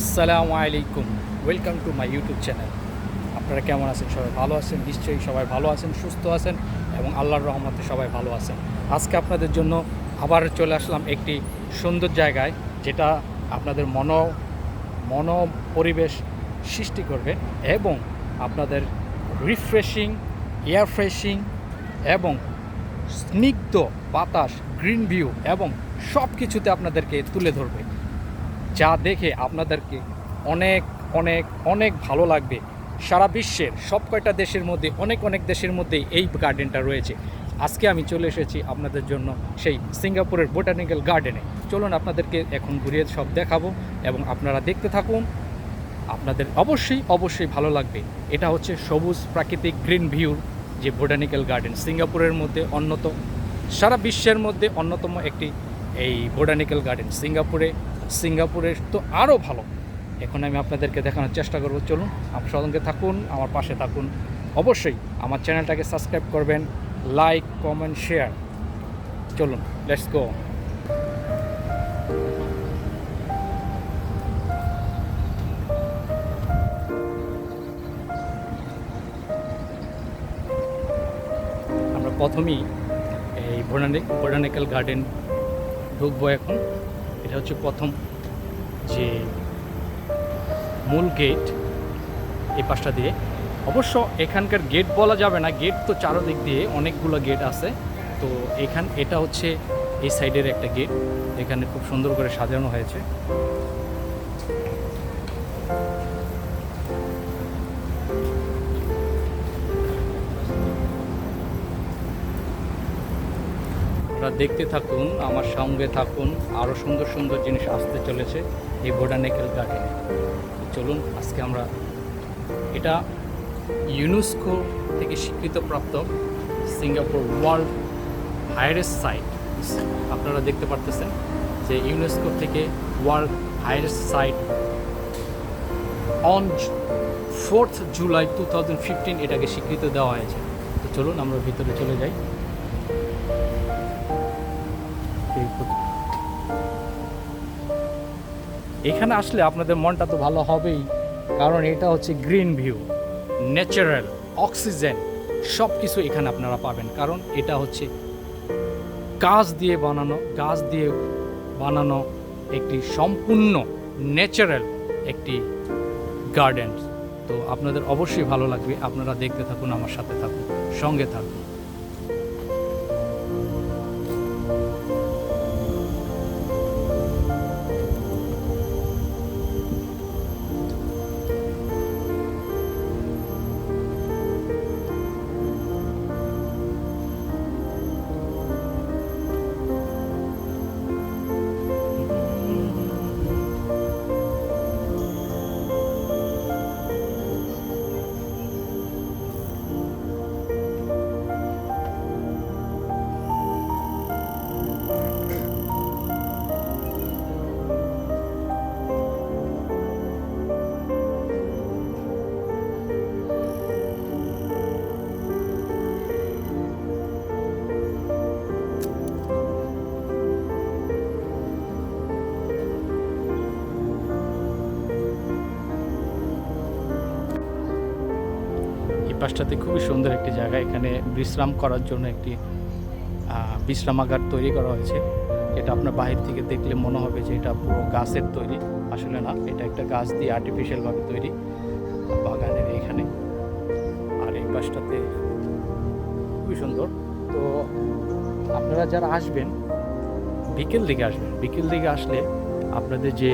আসসালামু আলাইকুম। Welcome to my YouTube channel আপনারা কেমন আছেন? সবাই ভালো আছেন? নিশ্চয়ই সবাই ভালো আছেন, সুস্থ আছেন এবং আল্লাহর রহমতে সবাই ভালো আছেন। আজকে আপনাদের জন্য আবার চলে আসলাম একটি সুন্দর জায়গায়, যেটা আপনাদের মনো মন পরিবেশ সৃষ্টি করবে এবং আপনাদের রিফ্রেশিং এয়ার ফ্রেশিং এবং স্নিগ্ধ বাতাস গ্রিন ভিউ এবং সব কিছুতে আপনাদেরকে তুলে ধরবে। যা দেখে আপনাদেরকে অনেক অনেক অনেক ভালো লাগবে। সারা বিশ্বের সব কয়টা দেশের মধ্যে, অনেক অনেক দেশের মধ্যে এই গার্ডেনটা রয়েছে। আজকে আমি চলে এসেছি আপনাদের জন্য সেই সিঙ্গাপুরের বোটানিক্যাল গার্ডেনে চলুন আপনাদেরকে এখন ঘুরিয়ে সব দেখাবো এবং আপনারা দেখতে থাকুন। আপনাদের অবশ্যই অবশ্যই ভালো লাগবে। এটা হচ্ছে সবুজ প্রাকৃতিক গ্রিন ভিউর যে বোটানিক্যাল গার্ডেন সিঙ্গাপুরের মধ্যে অন্যতম, সারা বিশ্বের মধ্যে অন্যতম একটি এই বোটানিক্যাল গার্ডেন সিঙ্গাপুরে, সিঙ্গাপুরের তো আরও ভালো। এখন আমি আপনাদেরকে দেখানোর চেষ্টা করব। চলুন, আমার সঙ্গে থাকুন, আমার পাশে থাকুন। অবশ্যই আমার চ্যানেলটাকে সাবস্ক্রাইব করবেন, লাইক, কমেন্ট, শেয়ার। চলুন, লেটস গো। আমরা প্রথমেই এই বোটানিক বোটানিক্যাল গার্ডেন ঢুকবো এখন। এটা হচ্ছে প্রথম যে মূল গেট এই পাশটা দিয়ে। অবশ্য এখানকার গেট বলা যাবে না, গেট তো চারোদিক দিয়ে অনেকগুলো গেট আছে। তো এখান, এটা হচ্ছে এই সাইডের একটা গেট। এখানে খুব সুন্দর করে সাজানো হয়েছে। দেখতে থাকুন, আমার সঙ্গে থাকুন আরও সুন্দর সুন্দর জিনিস আসতে চলেছে এই বোটানিক্যাল গার্ডেনে। চলুন, আজকে আমরা এটা ইউনেস্কো থেকে স্বীকৃতপ্রাপ্ত সিঙ্গাপুর ওয়ার্ল্ড হায়ারেস্ট সাইট। আপনারা দেখতে পারতেছেন যে ইউনেস্কো থেকে world হায়ারেস্ট site on fourth July two thousand fifteen এটাকে স্বীকৃতি দেওয়া হয়েছে। তো চলুন, আমরা ভিতরে চলে যাই। এখানে আসলে আপনাদের মনটা তো ভালো হবেই, কারণ এটা হচ্ছে গ্রিন ভিউ, ন্যাচারাল, অক্সিজেন সব কিছু এখানে আপনারা পাবেন, কারণ এটা হচ্ছে গাছ দিয়ে বানানো, গাছ দিয়ে বানানো একটি সম্পূর্ণ ন্যাচারাল একটি গার্ডেন। তো আপনাদের অবশ্যই ভালো লাগবে, আপনারা দেখতে থাকুন, আমার সাথে থাকুন, সঙ্গে থাকুন। পাশটাতে খুবই সুন্দর একটি জায়গা। এখানে বিশ্রাম করার জন্য একটি বিশ্রামাগার তৈরি করা হয়েছে। এটা আপনার বাহির থেকে দেখলে মনে হবে যে এটা পুরো গাছের তৈরি, আসলে না। এটা একটা গাছ দিয়ে আর্টিফিশিয়ালভাবে তৈরি বাগানের এইখানে আর এই পাশটাতে খুবই সুন্দর। তো আপনারা যারা আসবেন, বিকেল দিকে আসবেন। বিকেল দিকে আসলে আপনাদের যে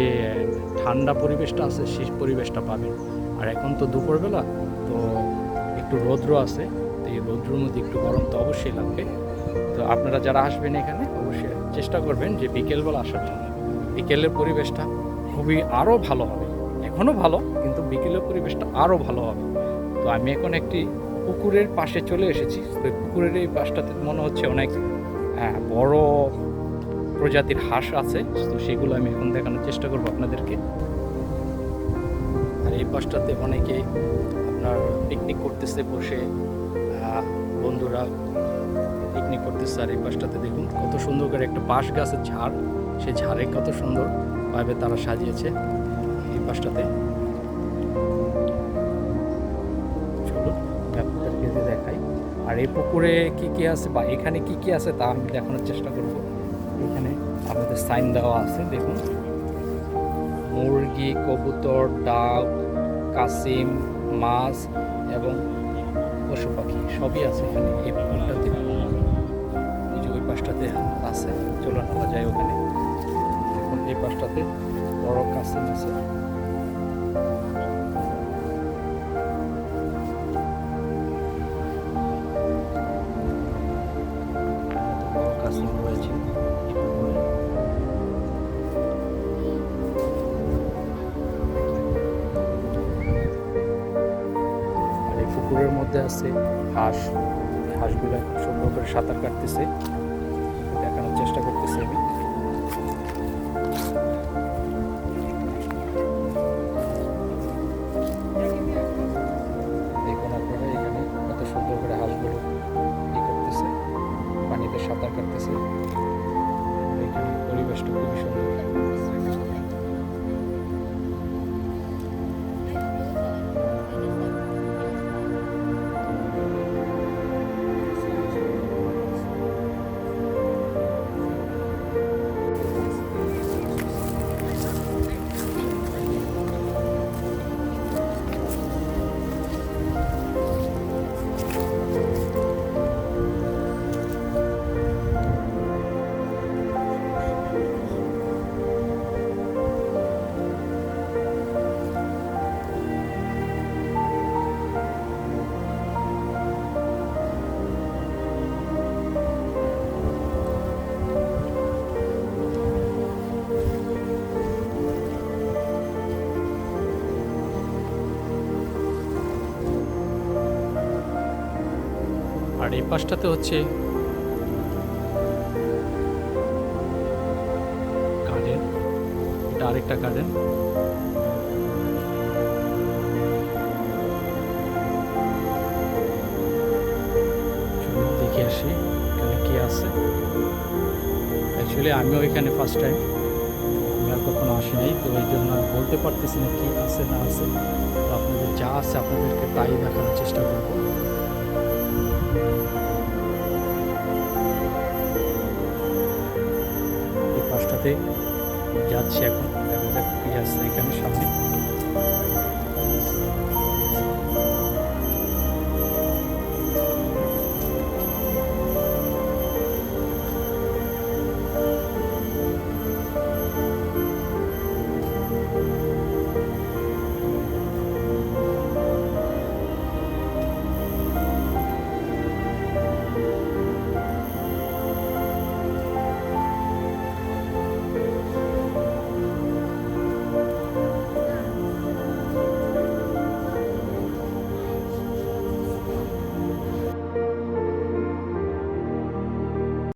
ঠান্ডা পরিবেশটা আছে, সেই পরিবেশটা পাবেন। আর এখন তো দুপুরবেলা, তো একটু রৌদ্র আছে তো এই রৌদ্রের মধ্যে একটু গরম তো অবশ্যই লাগবে। তো আপনারা যারা আসবেন এখানে অবশ্যই চেষ্টা করবেন যে বিকেলবেলা আসার জন্য। বিকেলের পরিবেশটা খুবই আরও ভালো হবে। এখনও ভালো কিন্তু বিকেলের পরিবেশটা আরও ভালো হবে। তো আমি এখন একটি পুকুরের পাশে চলে এসেছি। তো পুকুরের এই পাশটাতে মনে হচ্ছে অনেক আহ, বড় প্রজাতির হাঁস আছে। তো সেগুলো আমি এখন দেখানোর চেষ্টা করব আপনাদেরকে। আর এই পাশটাতে অনেকে আপনার পিকনিক করতেছে বসে। বন্ধুরা পিকনিক করতেছে আর এই পাশটাতে দেখুন কত সুন্দর করে একটা বাঁশ গাছের ঝাড়। সেই ঝাড়ে কত সুন্দর ভাবে তারা সাজিয়েছে এই পাশটাতে। দেখাই। আর এই পুকুরে কি কি আছে বা এখানে কি কি আছে তা আমি দেখানোর চেষ্টা করব। এখানে আপনাদের সাইন দেওয়া আছে, দেখুন। মুরগি, কবুতর, ডাক, কাসিম মাছ এবং পশু পাখি সবই আছে এখানে। এই পুকুরটাতে এই যে ওই পাশটাতে আছে, চলন করা যায় ওখানে। এখন এই পাশটাতে বড় কাছে আছে। আছে, হাঁস, হাঁসগুলো সুন্দর করে সাঁতার কাটতেছে। দেখানোর চেষ্টা করতেছি আমি। দেখুন আপনারা এখানে কত সুন্দর করে সাঁতার কাটতেছে। এখানে পরিবেশটা খুবই সুন্দর। এই পাশটাতে হচ্ছে গার্ডেন এটা আরেকটা গার্ডেন দেখে আসি এখানে কি আছে। অ্যাকচুয়ালি আমিও এখানে ফার্স্ট টাইম আমি আর কখনো আসি নাই তো এই জন্য বলতে পারতেছি না কি আছে না আছে। তো আপনাদের যা আছে আপনাদেরকে তাই দেখানোর চেষ্টা করব। যাচ্ছি এখন। দেখা যাক কি আছে এখানে সামনে।